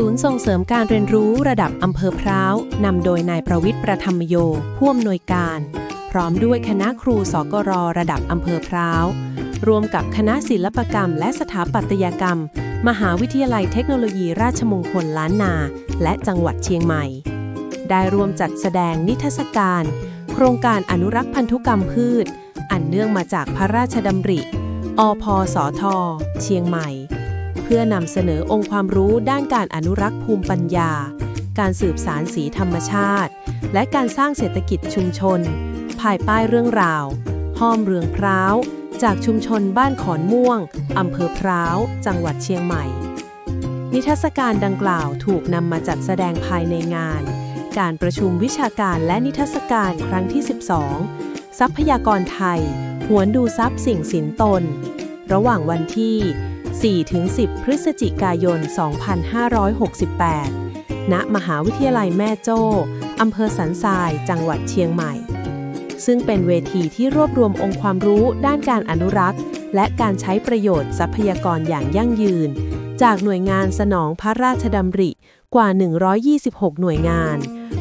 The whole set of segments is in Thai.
ศูนย์ส่งเสริมการเรียนรู้ระดับอำเภอพร้าวนำโดยนายประวิทย์ประธรรมโยผู้อำนวยการ พร้อมด้วยคณะครูสกรระดับอำเภอพร้าว รวมกับคณะศิลปกรรม และสถาปัตยกรรม มหาวิทยาลัยเทคโนโลยีราชมงคลล้านนา และจังหวัดเชียงใหม่ ได้รวมจัดแสดงนิทรรศการ โครงการอนุรักษ์พันธุกรรมพืช อันเนื่องมาจากพระราชดำริ อพสท เชียงใหม่ พื่อนำเสนอองค์ความรู้ด้านการอนุรักษ์ภูมิปัญญา การสืบสารสีธรรมชาติ และการสร้างเศรษฐกิจชุมชน ภายใต้เรื่องราว ห้อมเรืองพร้าว จากชุมชนบ้านขอนม่วงอำเภอพร้าว จังหวัดเชียงใหม่ นิทรรศการดังกล่าวถูกนำมาจัดแสดงภายในงาน การประชุมวิชาการและนิทรรศการครั้งที่ 12 ทรัพยากรไทย หวนดูทรัพย์สิ่งสินตน ระหว่างวันที่ 4-10 พฤศจิกายน 2568 ณ มหาวิทยาลัยแม่โจ้ อำเภอสันทราย จังหวัดเชียงใหม่ ซึ่งเป็นเวทีที่รวบรวมองค์ความรู้ด้านการอนุรักษ์ และการใช้ประโยชน์ทรัพยากรอย่างยั่งยืน จากหน่วยงานสนองพระราชดำริกว่า 126 หน่วยงาน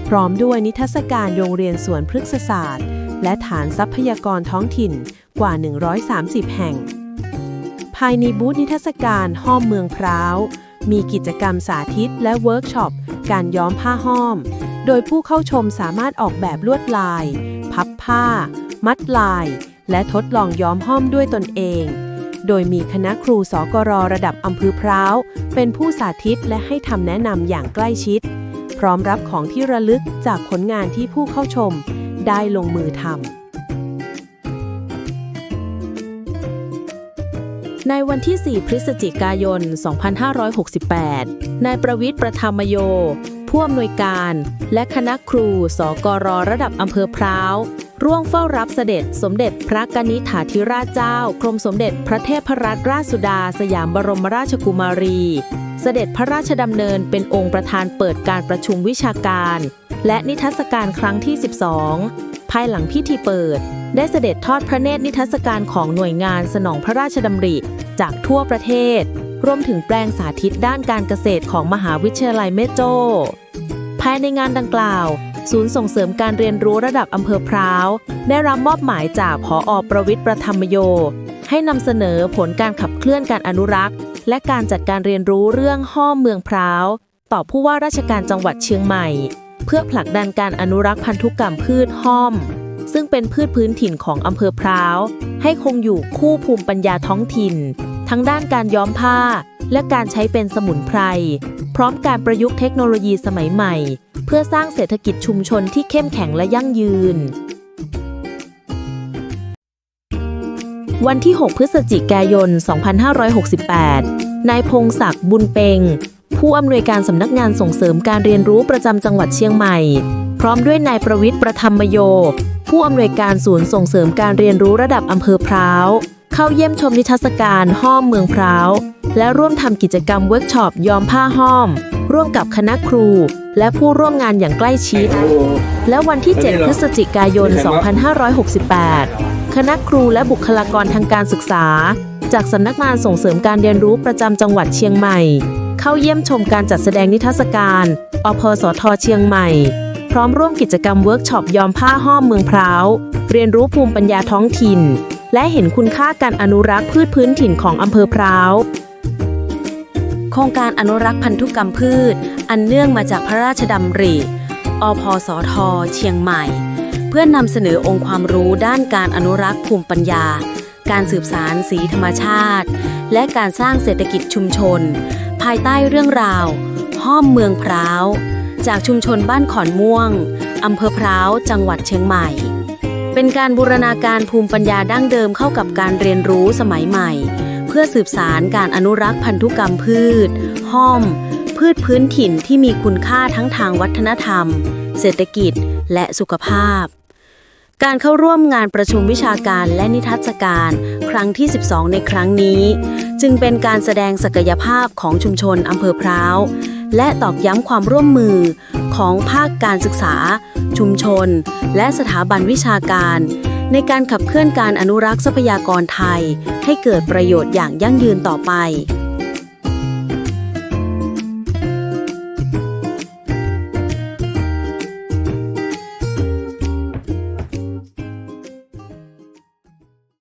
พร้อมด้วยนิทรรศการโรงเรียนสวนพฤกษศาสตร์ และฐานทรัพยากรท้องถิ่นกว่า 130 แห่ง ภายในบูธนิทรรศการห้อมเมืองพร้าว มีกิจกรรมสาธิตและเวิร์กช็อป การย้อมผ้าห้อม โดยผู้เข้าชมสามารถออกแบบลวดลาย พับผ้า มัดลาย และทดลองย้อมห้อมด้วยตนเอง โดยมีคณะครูสกรระดับอำเภอพร้าว เป็นผู้สาธิตและให้คำแนะนำอย่างใกล้ชิด พร้อมรับของที่ระลึกจากผลงานที่ผู้เข้าชม ได้ลงมือทำ ในวันที่ 4 พฤศจิกายน 2568 นายประวิทย์ประธรรมโย ผู้อำนวยการ และคณะครู สกรระดับอำเภอพร้าว ร่วงเฝ้ารับเสด็จสมเด็จพระกนิษฐาธิราชเจ้า กรมสมเด็จพระเทพรัตนราชสุดา สยามบรมราชกุมารี เสด็จพระราชดำเนินเป็นองค์ประธานเปิดการประชุมวิชาการ และนิทรรศการครั้งที่ 12 ภายหลังพิธีเปิด ได้เสด็จทอดพระเนตรนิทรรศการของหน่วยงานสนองพระราชดำริจากทั่วประเทศ รวมถึงแปลงสาธิตด้านการเกษตรของมหาวิทยาลัยแม่โจ้ภายในงานดังกล่าว ศูนย์ส่งเสริมการเรียนรู้ระดับอำเภอพร้าว ได้รับมอบหมายจากผออประวิทย์ประธรรมโย ให้นำเสนอผลการขับเคลื่อนการอนุรักษ์ และการจัดการเรียนรู้เรื่องห้อมเมืองพร้าว ต่อผู้ว่าราชการจังหวัดเชียงใหม่ เพื่อผลักดันการอนุรักษ์พันธุกรรมพืชห้อม ซึ่งเป็นพืชพื้นถิ่นของอำเภอพร้าว ให้คงอยู่คู่ภูมิปัญญาท้องถิ่น ทั้งด้านการย้อมผ้า และการใช้เป็นสมุนไพร พร้อมการประยุกต์เทคโนโลยีสมัยใหม่ เพื่อสร้างเศรษฐกิจชุมชนที่เข้มแข็งและยั่งยืนวันที่ 6 พฤศจิกายน 2568 นายพงศักดิ์ บุญเปง ผู้อำนวยการสำนักงานส่งเสริมการเรียนรู้ประจำจังหวัดเชียงใหม่ พร้อมด้วยนายประวิทย์ประธรรมโย ผู้อำนวยการศูนย์ส่งเสริมการเรียนรู้ระดับอำเภอพร้าว เข้าเยี่ยมชมนิทรรศการห้อมเมืองพร้าว และร่วมทำกิจกรรมเวิร์กช็อปย้อมผ้าห้อม ร่วมกับคณะครู และผู้ร่วมงานอย่างใกล้ชิด และวันที่ 7 พฤศจิกายน 2568 คณะครูและบุคลากรทางการศึกษา จากสำนักงานส่งเสริมการเรียนรู้ประจำจังหวัดเชียงใหม่ เข้าเยี่ยมชมการจัดแสดงนิทรรศการอพสทเชียงใหม่ พร้อมร่วมกิจกรรมเวิร์กช็อปย้อมผ้าห้อมเมืองพร้าว เรียนรู้ภูมิปัญญาท้องถิ่น และเห็นคุณค่าการอนุรักษ์พืชพื้นถิ่นของอำเภอพร้าวโครงการอนุรักษ์พันธุกรรมพืช อันเนื่องมาจากพระราชดำริอพสท เชียงใหม่ เพื่อนำเสนอองค์ความรู้ด้านการอนุรักษ์ภูมิปัญญา การสืบสารสีธรรมชาติ และการสร้างเศรษฐกิจชุมชนายใต้เรื่องราว ห้อมเมืองพร้าว จากชุมชนบ้านขอนม่วงอำเภอพร้าว จังหวัดเชียงใหม่ เป็นการบูรณาการภูมิปัญญาดั้งเดิมเข้ากับการเรียนรู้สมัยใหม่ เพื่อสืบสารการอนุรักษ์พันธุกรรมพืช ห้อม พืชพื้นถิ่นที่มีคุณค่าทั้งทางวัฒนธรรม เศรษฐกิจและสุขภาพ การเข้าร่วมงานประชุมวิชาการและนิทรรศการ ครั้งที่ 12 ในครั้งนี้ จึงเป็นการแสดงศักยภาพของชุมชนอำเภอพร้าว และตอกย้ำความร่วมมือของภาคการศึกษา ชุมชน และสถาบันวิชาการ ในการขับเคลื่อนการอนุรักษ์ทรัพยากรไทย ให้เกิดประโยชน์อย่างยั่งยืนต่อไป